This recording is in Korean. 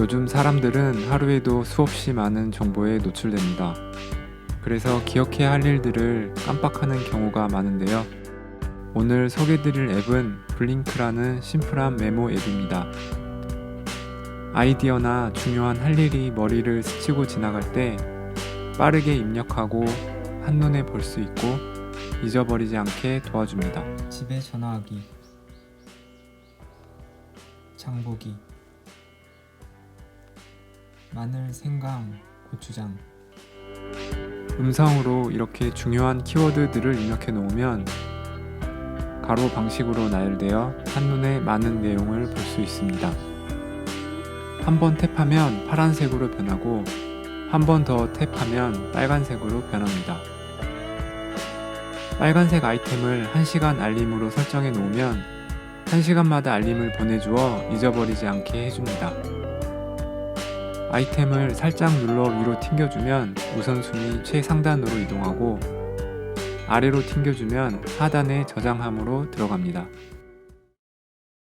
요즘 사람들은 하루에도 수없이 많은 정보에 노출됩니다. 그래서 기억해야 할 일들을 깜빡하는 경우가 많은데요. 오늘 소개드릴 앱은 블링크라는 심플한 메모 앱입니다. 아이디어나 중요한 할 일이 머리를 스치고 지나갈 때 빠르게 입력하고 한눈에 볼 수 있고 잊어버리지 않게 도와줍니다. 집에 전화하기 장보기 마늘, 생강, 고추장 음성으로 이렇게 중요한 키워드들을 입력해 놓으면 가로 방식으로 나열되어 한눈에 많은 내용을 볼 수 있습니다. 한 번 탭하면 파란색으로 변하고 한 번 더 탭하면 빨간색으로 변합니다. 빨간색 아이템을 1시간 알림으로 설정해 놓으면 1시간마다 알림을 보내주어 잊어버리지 않게 해줍니다. 아이템을 살짝 눌러 위로 튕겨주면 우선순위 최상단으로 이동하고 아래로 튕겨주면 하단의 저장함으로 들어갑니다.